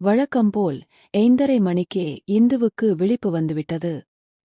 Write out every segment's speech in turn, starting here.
வழக்கம்போல் ஐந்தரை மணிக்கே இந்துவுக்கு விழிப்பு வந்துவிட்டது.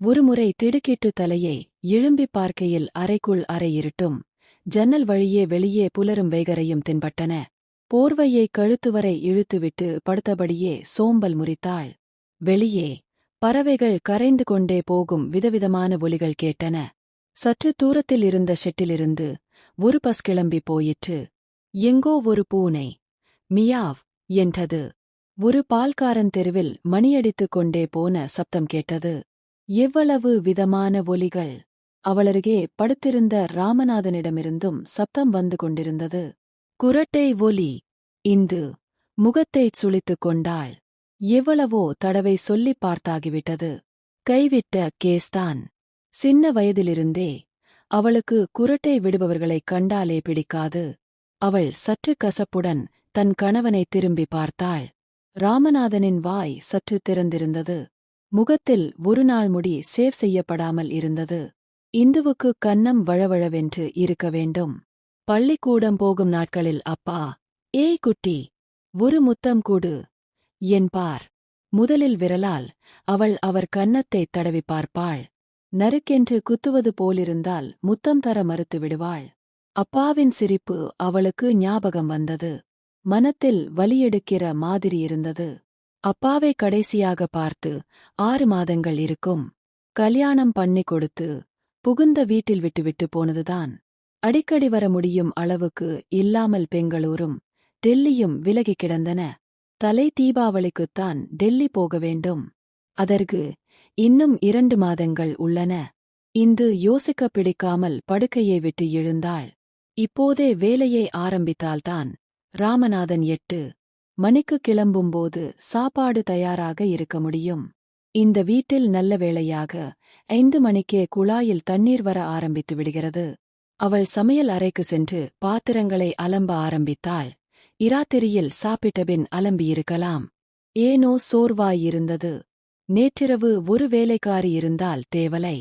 ஒருமுறை திடுக்கிட்டு தலையை எழும்பிப் பார்க்கையில் அறைக்குள் அறை இருட்டும் ஜன்னல் வழியே வெளியே புலரும் வேகரையும் தென்பட்டன. போர்வையை கழுத்துவரை இழுத்துவிட்டு படுத்தபடியே சோம்பல் முறித்தாள். வெளியே பறவைகள் கரைந்து கொண்டே போகும் விதவிதமான ஒலிகள் கேட்டன. சற்று தூரத்தில் இருந்த ஷெட்டிலிருந்து ஒரு பஸ் கிளம்பி போயிற்று. எங்கோ ஒரு பூனை மியாவ் என்றது. ஒரு பால்காரன் தெருவில் மணியடித்துக் கொண்டே போன சப்தம் கேட்டது. எவ்வளவு விதமான ஒலிகள்? அவளருகே படுத்திருந்த ராமநாதனிடமிருந்தும் சப்தம் வந்து கொண்டிருந்தது. குரட்டை ஒலி இந்து முகத்தைச் சுளித்துக் கொண்டாள். எவ்வளவோ தடவை சொல்லிப் பார்த்தாகிவிட்டது. கைவிட்ட கேஸ்தான். சின்ன வயதிலிருந்தே அவளுக்கு குரட்டை விடுபவர்களைக் கண்டாலே பிடிக்காது. அவள் சற்று கசப்புடன் தன் கணவனை திரும்பி பார்த்தாள். ராமநாதனின் வாய் சற்று திறந்திருந்தது. முகத்தில் ஒரு நாள் முடி சேவ் செய்யப்படாமல் இருந்தது. இந்துவுக்கு கன்னம் வழவழவென்று இருக்க வேண்டும். பள்ளிக்கூடம் போகும் நாட்களில் அப்பா ஏய் குட்டி ஒரு முத்தம் கூடு. என்பார் முதலில் விரலால் அவள் அவர் கன்னத்தைத் தடவி பார்ப்பாள். நறுக்கென்று குத்துவது போலிருந்தால் முத்தம் தர மறுத்து விடுவாள். அப்பாவின் சிரிப்பு அவளுக்கு ஞாபகம் வந்தது. மனத்தில் வலியெடுக்கிற மாதிரி இருந்தது. அப்பாவை கடைசியாக பார்த்து ஆறு மாதங்கள் இருக்கும். கல்யாணம் பண்ணி கொடுத்து புகுந்த வீட்டில் விட்டுவிட்டு போனதுதான். அடிக்கடி வர முடியும் அளவுக்கு இல்லாமல் பெங்களூரும் டெல்லியும் விலகி கிடந்தன. தலை தீபாவளிக்குத்தான் டெல்லி போக வேண்டும். அதற்கு இன்னும் இரண்டு மாதங்கள் உள்ளன இந்து யோசிக்க பிடிக்காமல் படுக்கையை விட்டு எழுந்தாள். இப்போதே வேலையை ஆரம்பித்தால்தான் ராமநாதன் எட்டு மணிக்கு கிளம்பும்போது சாப்பாடு தயாராக இருக்க முடியும். இந்த வீட்டில் நல்ல வேளையாக ஐந்து மணிக்கே குழாயில் தண்ணீர் வர ஆரம்பித்து விடுகிறது. அவள் சமையல் அறைக்கு சென்று பாத்திரங்களை அலம்ப ஆரம்பித்தாள். இராத்திரியில் சாப்பிட்டபின் அலம்பியிருக்கலாம். ஏனோ சோர்வாயிருந்தது. நேற்றிரவு ஒரு வேலைக்காரி இருந்தால் தேவலை.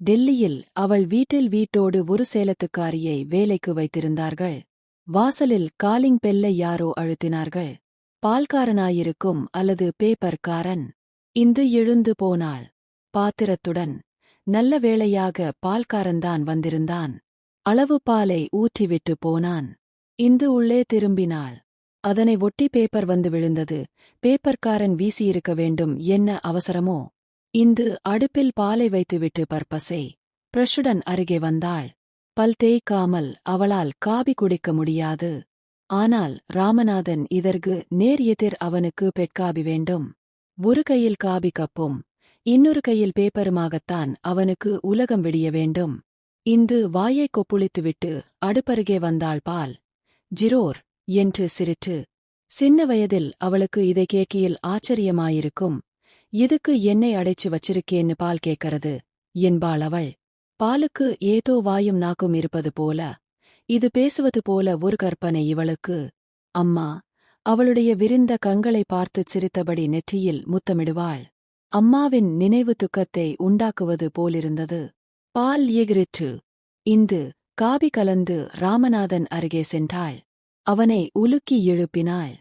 டெல்லியில் அவள் வீட்டில் வீட்டோடு ஒரு சேலத்துக்காரியை வேலைக்கு வைத்திருந்தார்கள். வாசலில் காலிங் பெல்லை யாரோ அழுத்தினார்கள். பால்காரனாயிருக்கும் அல்லது பேப்பர்காரன். இந்து எழுந்து போனாள். பாத்திரத்துடன் நல்ல வேளையாக பால்காரன்தான் வந்திருந்தான். அளவு பாலை ஊற்றிவிட்டு போனான். இந்து உள்ளே திரும்பினாள். அதனை ஒட்டி பேப்பர் வந்து விழுந்தது. பேப்பர்காரன் வீசியிருக்க வேண்டும் என்ன அவசரமோ? இந்து அடுப்பில் பாலை வைத்துவிட்டு பர்பசே பிரஷுடன் அருகே வந்தாள். பல் தேய்க்காமல் அவளால் காபி குடிக்க முடியாது. ஆனால் ராமநாதன் இதற்கு நேர் எதிர் அவனுக்கு பெட்காபி வேண்டும். ஒரு கையில் காபி கப்பும் இன்னொரு கையில் பேப்பருமாகத்தான் அவனுக்கு உலகம் விடிய வேண்டும். இந்து வாயைக் கொப்புளித்துவிட்டு அடுப்பருகே வந்தாள் பால். ஜிரோர் என்று சிரிற்று சின்ன வயதில் அவளுக்கு இதை கேட்கையில் ஆச்சரியமாயிருக்கும். இதுக்கு என்னை அடைச்சு வச்சிருக்கேன்னு பால் கேட்கறது? என்பாள் அவள். பாலுக்கு ஏதோ வாயும் நாக்கும் இருப்பது போல இது பேசுவது போல ஒரு கற்பனை இவளுக்கு. அம்மா அவளுடைய விரிந்த கண்களை பார்த்துச் சிரித்தபடி நெற்றியில் முத்தமிடுவாள். அம்மாவின் நினைவு துக்கத்தை உண்டாக்குவது போலிருந்தது. பால் எகிரிற்று இந்து காபி கலந்து ராமநாதன் அருகே சென்றாள். அவனை உலுக்கி எழுப்பினாள்.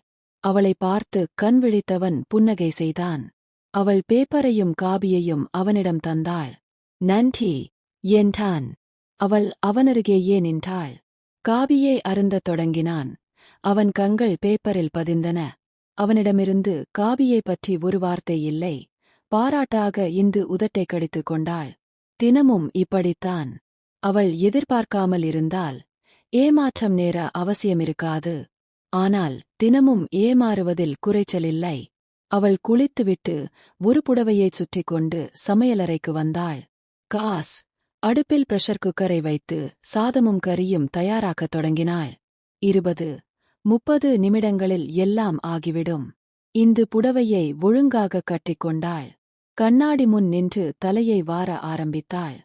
அவளை பார்த்து கண் விழித்தவன் புன்னகை செய்தான். அவள் பேப்பரையும் காபியையும் அவனிடம் தந்தாள். நன்றி. என்றான் அவள் அவனருகேயே நின்றாள்? காபியை அருந்தத் தொடங்கினான். அவன் கண்கள் பேப்பரில் பதிந்தன. அவனிடமிருந்து காபியை பற்றி ஒரு வார்த்தை இல்லை. பாராட்டாக இந்து உதட்டை கடித்துக் கொண்டாள். தினமும் இப்படித்தான் அவள் எதிர்பார்க்காமல் இருந்தால் ஏமாற்றம் நேர அவசியமிருக்காது. ஆனால் தினமும் ஏமாறுவதில் குறைச்சலில்லை அவள் குளித்துவிட்டு ஒரு புடவையைச் சுற்றிக் கொண்டு சமையலறைக்கு வந்தாள். காஸ் அடுப்பில் பிரஷர் குக்கரை வைத்து சாதமும் கறியும் தயாராக்கத் தொடங்கினாள். இருபது முப்பது நிமிடங்களில் எல்லாம் ஆகிவிடும். இந்து புடவையை ஒழுங்காக கட்டிக்கொண்டாள் கண்ணாடி முன் நின்று தலையை வார ஆரம்பித்தாள்.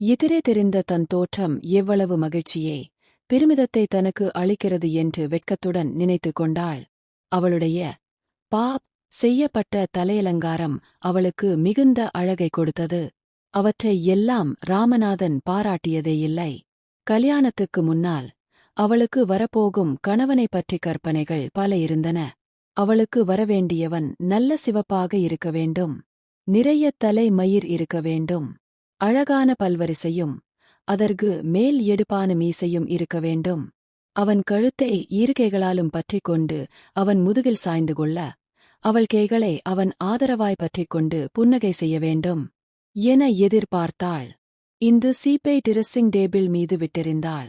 எதிரே தெரிந்த தன் தோற்றம் எவ்வளவு மகிழ்ச்சியே பெருமிதத்தை தனக்கு அளிக்கிறது என்று வெட்கத்துடன் நினைத்து கொண்டாள். அவளுடைய பாப் செய்யப்பட்ட தலையலங்காரம் அவளுக்கு மிகுந்த அழகை கொடுத்தது. அவற்றை எல்லாம் ராமநாதன் பாராட்டியதே இல்லை. கல்யாணத்துக்கு முன்னால் அவளுக்கு வரப்போகும் கணவனைப் பற்றி கற்பனைகள் பல இருந்தன. அவளுக்கு வரவேண்டியவன் நல்ல சிவப்பாக இருக்க வேண்டும். நிறைய தலை மயிர் இருக்க வேண்டும். அழகான பல்வரிசையும் அதற்கு மேல் எடுப்பான மீசையும் இருக்க வேண்டும். அவன் கழுத்தை ஈர்க்கைகளாலும் பற்றிக் கொண்டு அவன் முதுகில் சாய்ந்து கொள்ள அவள் கைகளை அவன் ஆதரவாய் பற்றிக் கொண்டு புன்னகை செய்ய வேண்டும். என எதிர்பார்த்தாள். இந்து சீப்பை டிரெஸ்ஸிங் டேபிள் மீது விட்டெறிந்தாள்.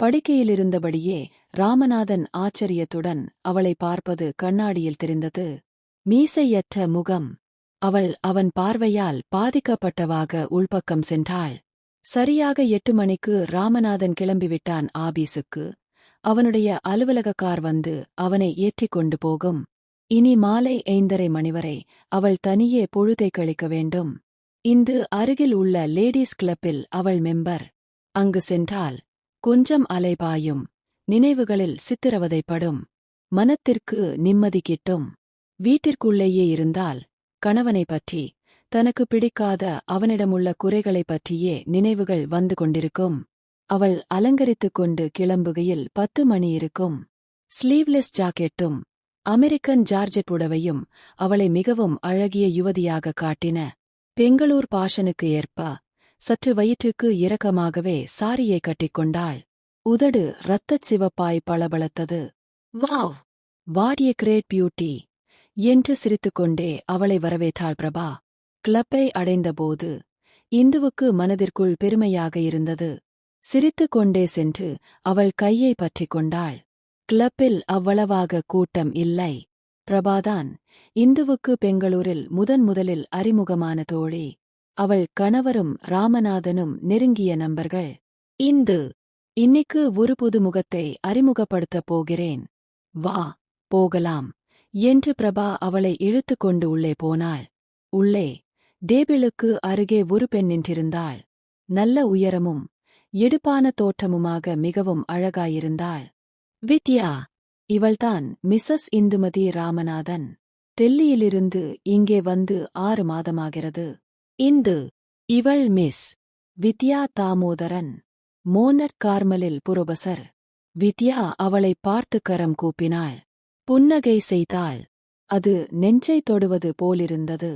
படுக்கையிலிருந்தபடியே ராமநாதன் ஆச்சரியத்துடன் அவளை பார்ப்பது கண்ணாடியில் தெரிந்தது. மீசையற்ற முகம். அவள் அவன் பார்வையால் பாதிக்கப்பட்டவாக உள்பக்கம் சென்றாள். சரியாக எட்டு மணிக்கு ராமநாதன் கிளம்பிவிட்டான் ஆபீஸுக்கு. அவனுடைய அலுவலக கார் வந்து அவனை ஏற்றிக் கொண்டு போகும். இனி மாலை ஐந்தரை மணிவரை அவள் தனியே பொழுதை கழிக்க வேண்டும். இந்து அருகில் உள்ள லேடீஸ் கிளப்பில் அவள் மெம்பர். அங்கு சென்றால் கொஞ்சம் அலைபாயும் நினைவுகளில் சித்திரவதைப்படும் மனத்திற்கு நிம்மதி கிட்டும். வீட்டிற்குள்ளேயே இருந்தால் கணவனை பற்றி தனக்கு பிடிக்காத அவனிடமுள்ள குறைகளைப் பற்றியே நினைவுகள் வந்து கொண்டிருக்கும். அவள் அலங்கரித்துக் கொண்டு கிளம்புகையில் பத்து மணி இருக்கும். ஸ்லீவ்லெஸ் ஜாக்கெட்டும் அமெரிக்கன் ஜார்ஜெட் புடவையும் அவளை மிகவும் அழகிய யுவதியாக காட்டின. பெங்களூர் பாஷனுக்கு ஏற்ப. சற்று வயிற்றுக்கு இரக்கமாகவே சாரியை கட்டிக்கொண்டாள் உதடு இரத்தச் சிவப்பாய் பளபளத்தது. வாவ்! வாடிய கிரேட் பியூட்டி! என்று சிரித்துக்கொண்டே அவளை வரவேற்றாள் பிரபா. கிளப்பை அடைந்தபோது இந்துவுக்கு மனதிற்குள் பெருமையாக இருந்தது. சிரித்துக் கொண்டே சென்று அவள் கையை பற்றிக் கொண்டாள். கிளப்பில் அவ்வளவாக கூட்டம் இல்லை. பிரபாதான் இந்துவுக்கு பெங்களூரில் முதன் முதலில் அறிமுகமான தோழி. அவள் கணவரும் ராமநாதனும் நெருங்கிய நண்பர்கள். இந்து இன்னிக்கு ஒரு புது முகத்தை அறிமுகப்படுத்தப் போகிறேன். வா போகலாம் என்று பிரபா அவளை இழுத்து கொண்டு உள்ளே போனாள். உள்ளே டேபிளுக்கு அருகே ஒரு பெண் நின்றிருந்தாள். நல்ல உயரமும் எடுப்பான தோற்றமுமாக மிகவும் அழகாயிருந்தாள். வித்யா இவள்தான் மிஸ்ஸஸ் இந்துமதி ராமநாதன். டெல்லியிலிருந்து இங்கே வந்து ஆறு மாதமாகிறது. இந்து இவள் மிஸ் வித்யா தாமோதரன் மோனட் கார்மலில் புரொபசர். வித்யா அவளை பார்த்து கரம் கூப்பினாள். புன்னகை செய்தாள். அது நெஞ்சை தொடுவது போலிருந்தது.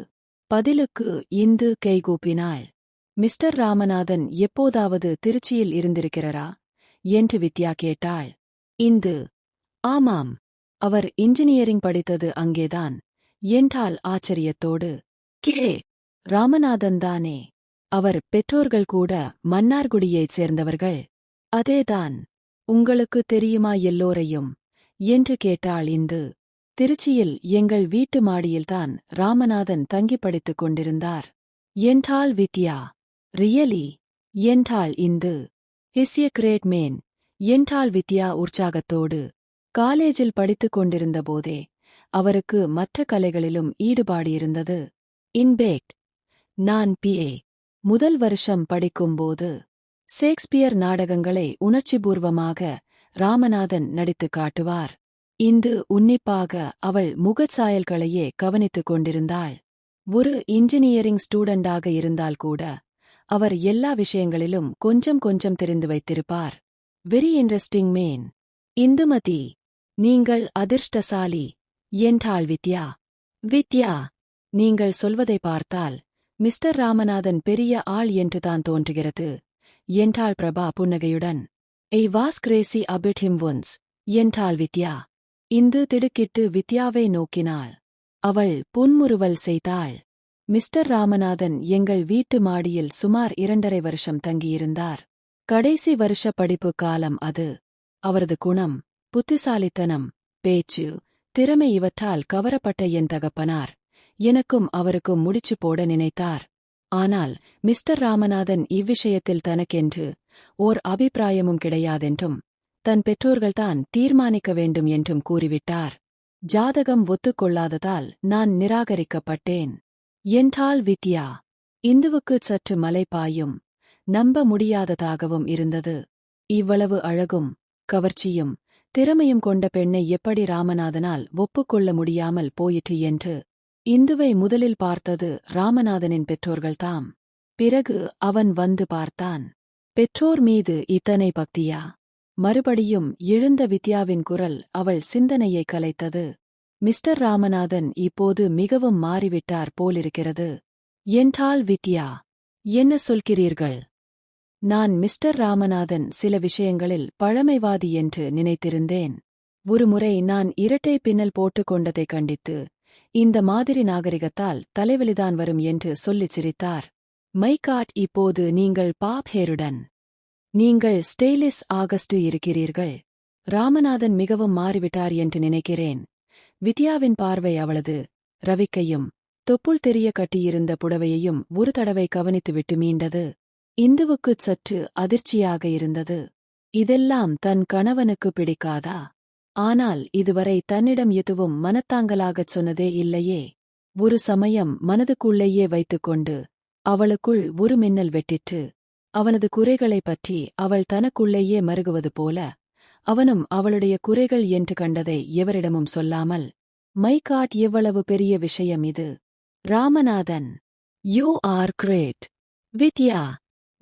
பதிலுக்கு இந்து கைகூப்பினாள் மிஸ்டர் ராமநாதன் எப்போதாவது திருச்சியில் இருந்திருக்கிறரா? என்று வித்யா கேட்டாள். இந்து ஆமாம் அவர் இன்ஜினியரிங் படித்தது அங்கேதான். என்றால் ஆச்சரியத்தோடு. கே ராமநாதன் தானே. அவர் பெற்றோர்கள் கூட மன்னார்குடியைச் சேர்ந்தவர்கள். அதேதான் உங்களுக்கு தெரியுமா எல்லோரையும்? என்று கேட்டாள் இந்து. திருச்சியில் எங்கள் வீட்டு மாடியில்தான் ராமநாதன் தங்கி படித்துக் கொண்டிருந்தார். என்றாள் வித்யா. ரியலி என்றாள் இந்து. ஹிஸ்ய கிரேட் மேன் என்றாள் வித்யா உற்சாகத்தோடு. காலேஜில் படித்துக் கொண்டிருந்தபோதே அவருக்கு மற்ற கலைகளிலும் ஈடுபாடு இருந்தது இன்பேக்ட் நான் பிஏ முதல் வருஷம் படிக்கும்போது ஷேக்ஸ்பியர் நாடகங்களை உணர்ச்சிபூர்வமாக ராமநாதன் நடித்துக் காட்டுவார். இந்து உன்னிப்பாக அவள் முகச்சாயல்களையே கவனித்துக் கொண்டிருந்தாள். ஒரு இன்ஜினியரிங் ஸ்டூடண்டாக இருந்தால் கூட அவர் எல்லா விஷயங்களிலும் கொஞ்சம் கொஞ்சம் தெரிந்து வைத்திருப்பார். Very interesting man Indumathi. நீங்கள் அதிர்ஷ்டசாலி. என்றாள் வித்யா. வித்யா நீங்கள் சொல்வதை பார்த்தால் மிஸ்டர் ராமநாதன் பெரிய ஆள் என்றுதான் தோன்றுகிறது என்றாள் பிரபா புன்னகையுடன். I was crazy about him once என்றாள் வித்யா. இந்து திடுக்கிட்டு வித்யாவை நோக்கினாள். அவள் புன்முறுவல் செய்தாள். மிஸ்டர் ராமநாதன் எங்கள் வீட்டு மாடியில் சுமார் இரண்டரை வருஷம் தங்கியிருந்தார். கடைசி வருஷ படிப்பு காலம் அது. அவரது குணம் புத்திசாலித்தனம் பேச்சு திறமை இவற்றால் கவரப்பட்ட என் தகப்பனார். எனக்கும் அவருக்கும் முடிச்சு போட நினைத்தார். ஆனால் மிஸ்டர் ராமநாதன் இவ்விஷயத்தில் தனக்கென்று ஓர் அபிப்பிராயமும் கிடையாதென்றும் தன் பெற்றோர்கள்தான் தீர்மானிக்க வேண்டும் என்றும் கூறிவிட்டார். ஜாதகம் ஒத்துக்கொள்ளாததால் நான் நிராகரிக்கப்பட்டேன். என்றாள் வித்யா இந்துவுக்கு சற்று மலை பாயும் நம்ப முடியாததாகவும் இருந்தது. இவ்வளவு அழகும் கவர்ச்சியும் திறமையும் கொண்ட பெண்ணை எப்படி ராமநாதனால் ஒப்புக்கொள்ள முடியாமல் போயிற்று என்று இந்துவை முதலில் பார்த்தது ராமநாதனின் பெற்றோர்கள்தாம். பிறகு அவன் வந்து பார்த்தான். பெற்றோர் மீது இத்தனை பக்தியா? மறுபடியும் எழுந்த வித்யாவின் குரல் அவள் சிந்தனையை கலைத்தது. மிஸ்டர் ராமநாதன் இப்போது மிகவும் மாறிவிட்டார் போலிருக்கிறது. என்றாள் வித்யா என்ன சொல்கிறீர்கள்? நான் மிஸ்டர் ராமநாதன் சில விஷயங்களில் பழமைவாதி என்று நினைத்திருந்தேன். ஒருமுறை நான் இரட்டை பின்னல் போட்டுக் கொண்டதைக் கண்டித்து இந்த மாதிரி நாகரிகத்தால் தலைவலிதான் வரும் என்று சொல்லிச் சிரித்தார். மைகாட் இப்போது நீங்கள் பாப் ஹேருடன். நீங்கள் ஸ்டெய்லிஸ் ஆகஸ்டு இருக்கிறீர்கள். ராமநாதன் மிகவும் மாறிவிட்டார் என்று நினைக்கிறேன். வித்யாவின் பார்வை அவளது ரவிக்கையும் தொப்புள் தெரிய கட்டியிருந்த புடவையையும் ஒரு தடவை கவனித்துவிட்டு மீண்டது. இந்துவுக்குச் சற்று அதிர்ச்சியாக இருந்தது. இதெல்லாம் தன் கணவனுக்கு பிடிக்காதா? ஆனால் இதுவரை தன்னிடம் எதுவும் மனத்தாங்கலாகச் சொன்னதே இல்லையே. ஒரு சமயம் மனதுக்குள்ளேயே வைத்துக்கொண்டு அவளுக்குள் ஒரு மின்னல் வெட்டிற்று. அவனது குறைகளைப் பற்றி அவள் தனக்குள்ளேயே மருகுவது போல அவனும் அவளுடைய குறைகள் என்று கண்டதை எவரிடமும் சொல்லாமல் மைகாட் எவ்வளவு பெரிய விஷயம் இது. Ramanathan you are great. Vidya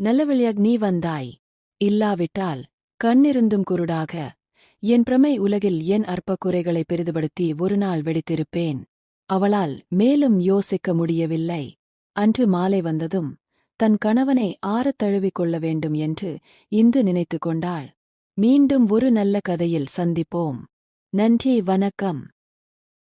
நல்லவழியாக நீ வந்தாய். இல்லாவிட்டால் கண்ணிருந்தும் குருடாக. என் பிரமை உலகில் என் அற்ப குறைகளை பெரிதுபடுத்தி ஒரு நாள் வெடித்திருப்பேன். அவளால் மேலும் யோசிக்க முடியவில்லை. அன்று மாலை வந்ததும் தன் கணவனை ஆறத் தழுவிக் கொள்ள வேண்டும் என்று இந்து நினைத்துக் கொண்டாள். மீண்டும் ஒரு நல்ல கதையில் சந்திப்போம். நன்றி வணக்கம்.